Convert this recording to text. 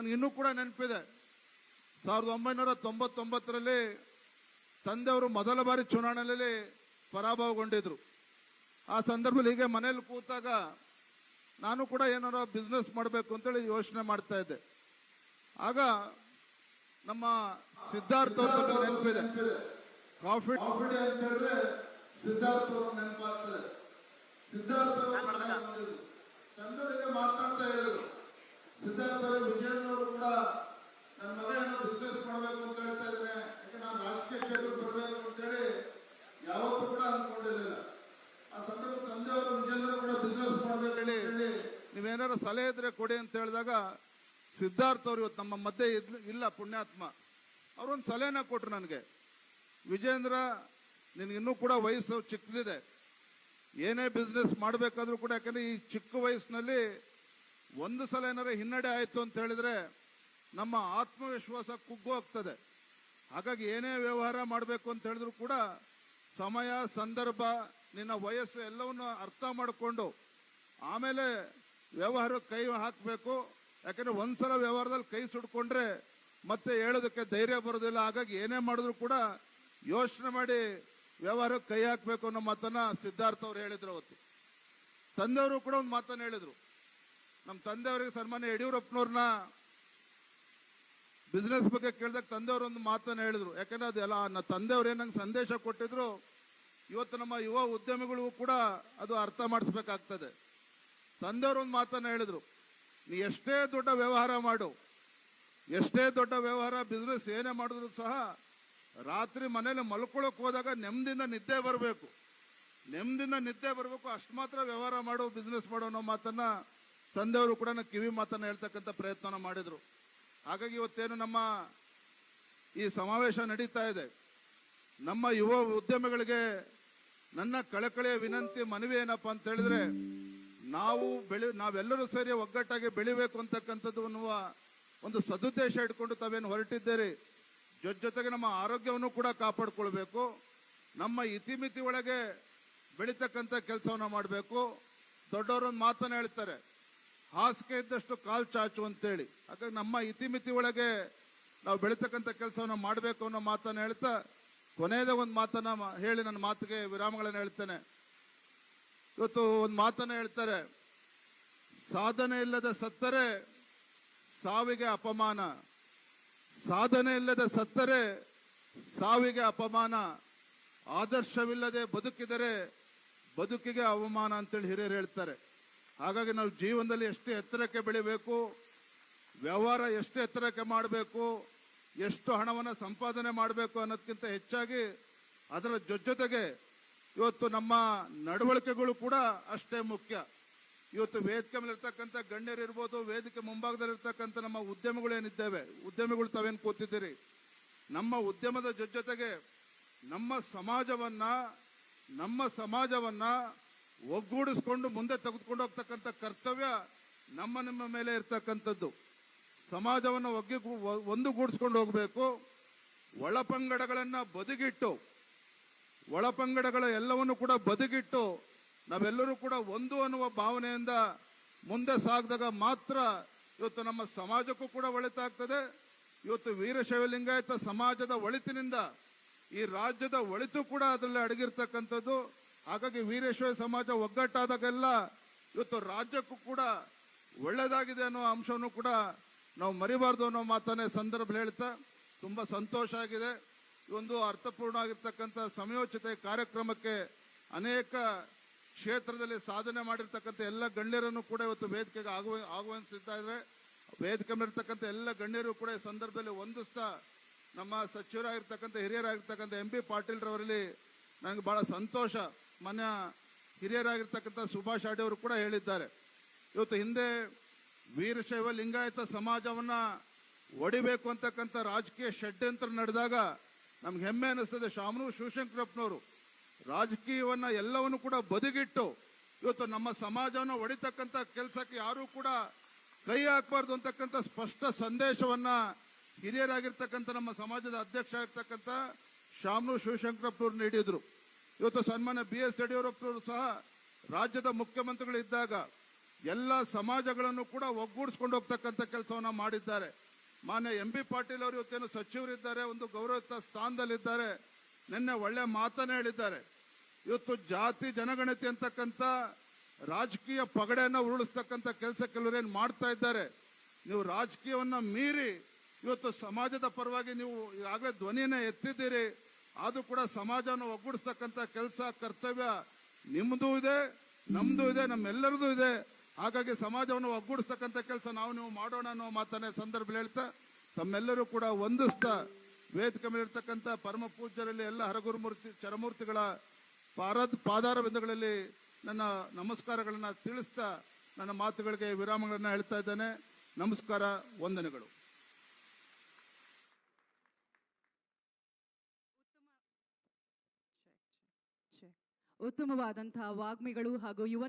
ನನಗೆ ಇನ್ನೂ ಕೂಡ ನೆನಪಿದೆ. ಸಾವಿರದ ಒಂಬೈನೂರ ತೊಂಬತ್ತೊಂಬತ್ತರಲ್ಲಿ ತಂದೆಯವರು ಮೊದಲ ಬಾರಿ ಚುನಾವಣೆಯಲ್ಲಿ ಪರಾಭವಗೊಂಡಿದ್ರು. ಆ ಸಂದರ್ಭದಲ್ಲಿ ಹೀಗೆ ಮನೇಲಿ ಕೂತಾಗ ನಾನು ಕೂಡ ಏನಾರ ಬಿಸ್ನೆಸ್ ಮಾಡಬೇಕು ಅಂತೇಳಿ ಯೋಚನೆ ಮಾಡ್ತಾ ಇದ್ದೆ. ಆಗ ನಮ್ಮ ಸಿದ್ಧಾರ್ಥ ನೆನಪಿದೆ. ಕಾಫಿ ಕಾಫಿ ಡೇ ಅಂತ ಹೇಳಿದ್ರೆ ಸಿದ್ಧಾರ್ಥ ನೆನಪಾಗ್ತದೆ. ಸಿದ್ಧಾರ್ಥ ಮಾತಾಡ್ತಾ ಹೇಳಿದ್ರು ಸಿದ್ಧಾರ್ಥ ಅವರು ವಿಜಯನವರು ಕೂಡ ನನ್ನ ಮಗ ಏನೋ ಬಿಸ್ನೆಸ್ ಮಾಡಬೇಕು ಅಂತ ಹೇಳ್ತಾ ಇದ್ದಾನೆ ಯಾಕೆ ನಾನು ರಾಜಕೀಯ ಕ್ಷೇತ್ರಕ್ಕೆ ಬರಬೇಕು ಅಂತ ಹೇಳಿ ಯಾವತ್ತೂ ಕೂಡ ಅಂದ್ಕೊಂಡಿರಲಿಲ್ಲ ಆ ಸಂದರ್ಭ ತಂದೆಯವರು ವಿಜೇಂದ್ರ ಕೂಡ ಬಿಸ್ನೆಸ್ ಮಾಡಬೇಕು ಹೇಳಿ ಹೇಳಿ ನೀವೇನಾರು ಸಲಹೆ ಇದ್ರೆ ಕೊಡಿ ಅಂತ ಹೇಳಿದಾಗ ಸಿದ್ಧಾರ್ಥ ಅವ್ರು ಇವತ್ತು ನಮ್ಮ ಮಧ್ಯೆ ಇಲ್ಲ ಪುಣ್ಯಾತ್ಮ. ಅವ್ರೊಂದು ಸಲಹೆನ ಕೊಟ್ರು ನನಗೆ. ವಿಜೇಂದ್ರ ನಿನಗಿನ್ನೂ ಕೂಡ ವಯಸ್ಸು ಚಿಕ್ಕದಿದೆ. ಏನೇ ಬಿಸ್ನೆಸ್ ಮಾಡಬೇಕಾದ್ರೂ ಕೂಡ ಯಾಕಂದ್ರೆ ಈ ಚಿಕ್ಕ ವಯಸ್ಸಿನಲ್ಲಿ ಒಂದು ಸಲ ಏನಾರ ಹಿನ್ನಡೆ ಆಯಿತು ಅಂತ ಹೇಳಿದ್ರೆ ನಮ್ಮ ಆತ್ಮವಿಶ್ವಾಸ ಕುಗ್ಗು ಹೋಗ್ತದೆ ಹಾಗಾಗಿ ಏನೇ ವ್ಯವಹಾರ ಮಾಡಬೇಕು ಅಂತ ಹೇಳಿದ್ರು ಕೂಡ ಸಮಯ, ಸಂದರ್ಭ, ನಿನ್ನ ವಯಸ್ಸು ಎಲ್ಲವನ್ನು ಅರ್ಥ ಮಾಡಿಕೊಂಡು ಆಮೇಲೆ ವ್ಯವಹಾರ ಕೈ ಹಾಕಬೇಕು. ಯಾಕಂದ್ರೆ ಒಂದ್ಸಲ ವ್ಯವಹಾರದಲ್ಲಿ ಕೈ ಸುಡ್ಕೊಂಡ್ರೆ ಮತ್ತೆ ಹೇಳೋದಕ್ಕೆ ಧೈರ್ಯ ಬರೋದಿಲ್ಲ. ಹಾಗಾಗಿ ಏನೇ ಮಾಡಿದ್ರು ಕೂಡ ಯೋಚನೆ ಮಾಡಿ ವ್ಯವಹಾರಕ್ಕೆ ಕೈ ಹಾಕಬೇಕು ಅನ್ನೋ ಮಾತನ್ನ ಸಿದ್ಧಾರ್ಥ ಅವ್ರು ಹೇಳಿದ್ರು ಅವತ್ತು. ತಂದೆಯವರು ಕೂಡ ಒಂದು ಮಾತನ್ನ ಹೇಳಿದ್ರು. ನಮ್ಮ ತಂದೆಯವರಿಗೆ ಸನ್ಮಾನ್ಯ ಯಡಿಯೂರಪ್ಪನವ್ರನ್ನ ಬಿಸ್ನೆಸ್ ಬಗ್ಗೆ ಕೇಳಿದಾಗ ತಂದೆಯವರು ಒಂದು ಮಾತನ್ನ ಹೇಳಿದ್ರು. ಯಾಕಂದ್ರೆ ಅದೆಲ್ಲ ನನ್ನ ತಂದೆಯವ್ರು ಏನ್ ಸಂದೇಶ ಕೊಟ್ಟಿದ್ರು, ಇವತ್ತು ನಮ್ಮ ಯುವ ಉದ್ಯಮಿಗಳಿಗೂ ಕೂಡ ಅದು ಅರ್ಥ ಮಾಡಿಸ್ಬೇಕಾಗ್ತದೆ. ತಂದೆಯವರು ಒಂದು ಮಾತನ್ನ ಹೇಳಿದ್ರು, ನೀ ಎಷ್ಟೇ ದೊಡ್ಡ ವ್ಯವಹಾರ ಮಾಡು, ಎಷ್ಟೇ ದೊಡ್ಡ ವ್ಯವಹಾರ ಬಿಸ್ನೆಸ್ ಏನೇ ಮಾಡಿದ್ರು ಸಹ ರಾತ್ರಿ ಮನೇಲಿ ಮಲ್ಕೊಳಕ್ ಹೋದಾಗ ನೆಮ್ಮದಿಂದ ನಿದ್ದೆ ಬರಬೇಕು. ನೆಮ್ಮದಿಂದ ನಿದ್ದೆ ಬರಬೇಕು, ಅಷ್ಟು ಮಾತ್ರ ವ್ಯವಹಾರ ಮಾಡು ಬಿಸ್ನೆಸ್ ಮಾಡು ಅನ್ನೋ ಮಾತನ್ನ ತಂದೆಯವರು ಕೂಡ ಕಿವಿ ಮಾತನ್ನ ಹೇಳ್ತಕ್ಕಂಥ ಪ್ರಯತ್ನ ಮಾಡಿದ್ರು. ಹಾಗಾಗಿ ಇವತ್ತೇನು ನಮ್ಮ ಈ ಸಮಾವೇಶ ನಡೀತಾ ಇದೆ. ನಮ್ಮ ಯುವ ಉದ್ಯಮಿಗಳಿಗೆ ನನ್ನ ಕಳಕಳಿಯ ವಿನಂತಿ ಮನವಿ ಏನಪ್ಪ ಅಂತ ಹೇಳಿದ್ರೆ, ನಾವು ಬೆಳಿ, ನಾವೆಲ್ಲರೂ ಸೇರಿ ಒಗ್ಗಟ್ಟಾಗಿ ಬೆಳಿಬೇಕು ಅಂತಕ್ಕಂಥದ್ದು ಅನ್ನುವ ಒಂದು ಸದುದ್ದೇಶ ಇಟ್ಕೊಂಡು ತಾವೇನು ಹೊರಟಿದ್ದೀರಿ. ಜೊ ಜೊತೆಗೆ ನಮ್ಮ ಆರೋಗ್ಯವನ್ನು ಕೂಡ ಕಾಪಾಡಿಕೊಳ್ಬೇಕು. ನಮ್ಮ ಇತಿಮಿತಿ ಒಳಗೆ ಬೆಳೀತಕ್ಕಂಥ ಕೆಲಸವನ್ನ ಮಾಡಬೇಕು. ದೊಡ್ಡವರೊಂದು ಮಾತನ್ನು ಹೇಳ್ತಾರೆ ಹಾಸಿಗೆ ಇದ್ದಷ್ಟು ಕಾಲ್ ಚಾಚು ಅಂತೇಳಿ. ಹಾಗಾಗಿ ನಮ್ಮ ಇತಿಮಿತಿ ಒಳಗೆ ನಾವು ಬೆಳೀತಕ್ಕಂಥ ಕೆಲಸವನ್ನು ಮಾಡಬೇಕು ಅನ್ನೋ ಮಾತನ್ನ ಹೇಳ್ತಾ, ಕೊನೆಯದ ಒಂದು ಮಾತನ್ನ ಹೇಳಿ ನನ್ನ ಮಾತಿಗೆ ವಿರಾಮಗಳನ್ನು ಹೇಳ್ತೇನೆ. ಇವತ್ತು ಒಂದು ಮಾತನ್ನ ಹೇಳ್ತಾರೆ, ಸಾಧನೆ ಇಲ್ಲದ ಸತ್ತರೆ ಸಾವಿಗೆ ಅಪಮಾನ. ಸಾಧನೆ ಇಲ್ಲದ ಸತ್ತರೆ ಸಾವಿಗೆ ಅಪಮಾನ. ಆದರ್ಶವಿಲ್ಲದೆ ಬದುಕಿದರೆ ಬದುಕಿಗೆ ಅವಮಾನ ಅಂತೇಳಿ ಹಿರಿಯರು ಹೇಳ್ತಾರೆ. ಹಾಗಾಗಿ ನಾವು ಜೀವನದಲ್ಲಿ ಎಷ್ಟು ಎತ್ತರಕ್ಕೆ ಬೆಳಿಬೇಕು, ವ್ಯವಹಾರ ಎಷ್ಟು ಎತ್ತರಕ್ಕೆ ಮಾಡಬೇಕು, ಎಷ್ಟು ಹಣವನ್ನು ಸಂಪಾದನೆ ಮಾಡಬೇಕು ಅನ್ನೋದಕ್ಕಿಂತ ಹೆಚ್ಚಾಗಿ ಅದರ ಜೊತೆಗೆ ಇವತ್ತು ನಮ್ಮ ನಡವಳಿಕೆಗಳು ಕೂಡ ಅಷ್ಟೇ ಮುಖ್ಯ. ಇವತ್ತು ವೇದಿಕೆ ಮೇಲೆ ಇರ್ತಕ್ಕಂಥ ಗಣ್ಯರು ಇರ್ಬೋದು, ವೇದಿಕೆ ಮುಂಭಾಗದಲ್ಲಿ ಇರ್ತಕ್ಕಂಥ ನಮ್ಮ ಉದ್ಯಮಿಗಳು ಏನಿದ್ದೇವೆ, ಉದ್ಯಮಿಗಳು ತಾವೇನು ಕೂತಿದ್ದೀರಿ? ನಮ್ಮ ಉದ್ಯಮದ ಜೊತೆಗೆ ನಮ್ಮ ಸಮಾಜವನ್ನು, ನಮ್ಮ ಸಮಾಜವನ್ನ ಒಗ್ಗೂಡಿಸ್ಕೊಂಡು ಮುಂದೆ ತೆಗೆದುಕೊಂಡು ಹೋಗ್ತಕ್ಕಂಥ ಕರ್ತವ್ಯ ನಮ್ಮ ನಿಮ್ಮ ಮೇಲೆ ಇರ್ತಕ್ಕಂಥದ್ದು. ಸಮಾಜವನ್ನು ಒಗ್ಗಿ ಒಂದುಗೂಡಿಸ್ಕೊಂಡು ಹೋಗಬೇಕು. ಒಳಪಂಗಡಗಳನ್ನು ಬದಿಗಿಟ್ಟು, ಒಳಪಂಗಡಗಳ ಎಲ್ಲವನ್ನು ಕೂಡ ಬದುಗಿಟ್ಟು, ನಾವೆಲ್ಲರೂ ಕೂಡ ಒಂದು ಅನ್ನುವ ಭಾವನೆಯಿಂದ ಮುಂದೆ ಸಾಗಿದಾಗ ಮಾತ್ರ ಇವತ್ತು ನಮ್ಮ ಸಮಾಜಕ್ಕೂ ಕೂಡ ಒಳಿತಾಗ್ತದೆ. ಇವತ್ತು ವೀರಶೈವ ಲಿಂಗಾಯತ ಸಮಾಜದ ಒಳಿತಿನಿಂದ ಈ ರಾಜ್ಯದ ಒಳಿತು ಕೂಡ ಅದರಲ್ಲಿ ಅಡಗಿರ್ತಕ್ಕಂಥದ್ದು. ಹಾಗಾಗಿ ವೀರೇಶ್ವರ ಸಮಾಜ ಒಗ್ಗಟ್ಟಾದಾಗೆಲ್ಲ ಇವತ್ತು ರಾಜ್ಯಕ್ಕೂ ಕೂಡ ಒಳ್ಳೆಯದಾಗಿದೆ ಅನ್ನೋ ಅಂಶವನ್ನು ಕೂಡ ನಾವು ಮರಿಬಾರ್ದು ಅನ್ನೋ ಮಾತನ್ನೇ ಸಂದರ್ಭ ಹೇಳ್ತಾ ತುಂಬಾ ಸಂತೋಷ ಆಗಿದೆ. ಒಂದು ಅರ್ಥಪೂರ್ಣ ಆಗಿರ್ತಕ್ಕಂಥ ಸಮಯೋಚಿತ ಕಾರ್ಯಕ್ರಮಕ್ಕೆ ಅನೇಕ ಕ್ಷೇತ್ರದಲ್ಲಿ ಸಾಧನೆ ಮಾಡಿರ್ತಕ್ಕಂಥ ಎಲ್ಲ ಗಣ್ಯರನ್ನು ಕೂಡ ಇವತ್ತು ವೇದಿಕೆಗೆ ಆಗುವ ಆಹ್ವಾನಿಸ್ತಾ ಇದ್ದಾರೆ. ವೇದಿಕೆ ಮೇಲಿರ್ತಕ್ಕಂಥ ಎಲ್ಲ ಗಣ್ಯರು ಕೂಡ ಈ ಸಂದರ್ಭದಲ್ಲಿ ಹೊಂದಿಸ್ತಾ ನಮ್ಮ ಸಚಿವರಾಗಿರ್ತಕ್ಕಂಥ, ಹಿರಿಯರಾಗಿರ್ತಕ್ಕಂಥ ಎಂ ಬಿ ಪಾಟೀಲ್ ರವರಲ್ಲಿ ನನಗೆ ಬಹಳ ಸಂತೋಷ. ಮನ್ಯ ಹಿರಿಯರಾಗಿರ್ತಕ್ಕಂಥ ಸುಭಾಷ್ ಅವರು ಕೂಡ ಹೇಳಿದ್ದಾರೆ. ಇವತ್ತು ಹಿಂದೆ ವೀರಶೈವ ಲಿಂಗಾಯತ ಸಮಾಜವನ್ನ ಒಡಿಬೇಕು ಅಂತಕ್ಕಂಥ ರಾಜಕೀಯ ಷಡ್ಯಂತ್ರ ನಡೆದಾಗ ನಮ್ಗೆ ಹೆಮ್ಮೆ ಅನಿಸ್ತದೆ. ಶಾಮನು ಶಿವಶಂಕರಪ್ಪನವರು ರಾಜಕೀಯವನ್ನ ಎಲ್ಲವನ್ನು ಕೂಡ ಬದುಗಿಟ್ಟು ಇವತ್ತು ನಮ್ಮ ಸಮಾಜವನ್ನು ಒಡಿತಕ್ಕಂಥ ಕೆಲಸಕ್ಕೆ ಯಾರೂ ಕೂಡ ಕೈ ಹಾಕಬಾರ್ದು ಅಂತಕ್ಕಂಥ ಸ್ಪಷ್ಟ ಸಂದೇಶವನ್ನ ಹಿರಿಯರಾಗಿರ್ತಕ್ಕಂಥ ನಮ್ಮ ಸಮಾಜದ ಅಧ್ಯಕ್ಷ ಆಗಿರ್ತಕ್ಕಂಥ ಶಾಮನು ಶಿವಶಂಕರಪ್ಪನವರು ನೀಡಿದ್ರು. ಇವತ್ತು ಸನ್ಮಾನ್ಯ ಬಿ ಎಸ್ ಯಡಿಯೂರಪ್ಪನವರು ಸಹ ರಾಜ್ಯದ ಮುಖ್ಯಮಂತ್ರಿಗಳಿದ್ದಾಗ ಎಲ್ಲ ಸಮಾಜಗಳನ್ನು ಕೂಡ ಒಗ್ಗೂಡಿಸ್ಕೊಂಡು ಹೋಗ್ತಕ್ಕಂಥ ಕೆಲಸವನ್ನ ಮಾಡಿದ್ದಾರೆ. ಮಾನ್ಯ ಎಂ ಬಿ ಪಾಟೀಲ್ ಅವರು ಇವತ್ತೇನು ಸಚಿವರಿದ್ದಾರೆ, ಒಂದು ಗೌರವಯುತ ಸ್ಥಾನದಲ್ಲಿದ್ದಾರೆ, ನಿನ್ನೆ ಒಳ್ಳೆ ಮಾತನ್ನ ಹೇಳಿದ್ದಾರೆ. ಇವತ್ತು ಜಾತಿ ಜನಗಣತಿ ಅಂತಕ್ಕಂಥ ರಾಜಕೀಯ ಪಗಡೆಯನ್ನ ಉರುಳಿಸ್ತಕ್ಕಂಥ ಕೆಲಸ ಕೆಲವರೇನು ಮಾಡ್ತಾ ಇದ್ದಾರೆ, ನೀವು ರಾಜಕೀಯವನ್ನ ಮೀರಿ ಇವತ್ತು ಸಮಾಜದ ಪರವಾಗಿ ನೀವು ಈಗಾಗಲೇ ಧ್ವನಿಯನ್ನ ಎತ್ತಿದ್ದೀರಿ ಅದು ಕೂಡ ಸಮಾಜವನ್ನು ಒಗ್ಗೂಡಿಸ್ತಕ್ಕಂಥ ಕೆಲಸ, ಕರ್ತವ್ಯ ನಿಮ್ಮದು ಇದೆ, ನಮ್ದು ಇದೆ ನಮ್ಮೆಲ್ಲರದು ಇದೆ. ಹಾಗಾಗಿ ಸಮಾಜವನ್ನು ಒಗ್ಗೂಡಿಸ್ತಕ್ಕಂಥ ಕೆಲಸ ನಾವು ನೀವು ಮಾಡೋಣ ಅನ್ನೋ ಮಾತನ್ನ ಸಂದರ್ಭದಲ್ಲಿ ಹೇಳ್ತಾ, ತಮ್ಮೆಲ್ಲರೂ ಕೂಡ ಒಂದಿಸ್ತಾ ವೇದಿಕೆ ಮೇಲೆ ಇರ್ತಕ್ಕಂಥ ಪರಮ ಪೂಜ್ಯರಲ್ಲಿ ಎಲ್ಲ ಹರಗುರುಮೂರ್ತಿ, ಚರಮೂರ್ತಿಗಳ ಪಾರದ ಪಾದಾರ ಬಿಂದುಗಳಲ್ಲಿ ನನ್ನ ನಮಸ್ಕಾರಗಳನ್ನು ತಿಳಿಸ್ತಾ, ನನ್ನ ಮಾತುಗಳಿಗೆ ವಿರಾಮಗಳನ್ನು ಹೇಳ್ತಾ ಇದ್ದೇನೆ. ನಮಸ್ಕಾರ, ವಂದನೆಗಳು. ಉತ್ತಮವಾದಂತಹ ವಾಗ್ಮಿಗಳು ಹಾಗೂ ಯುವ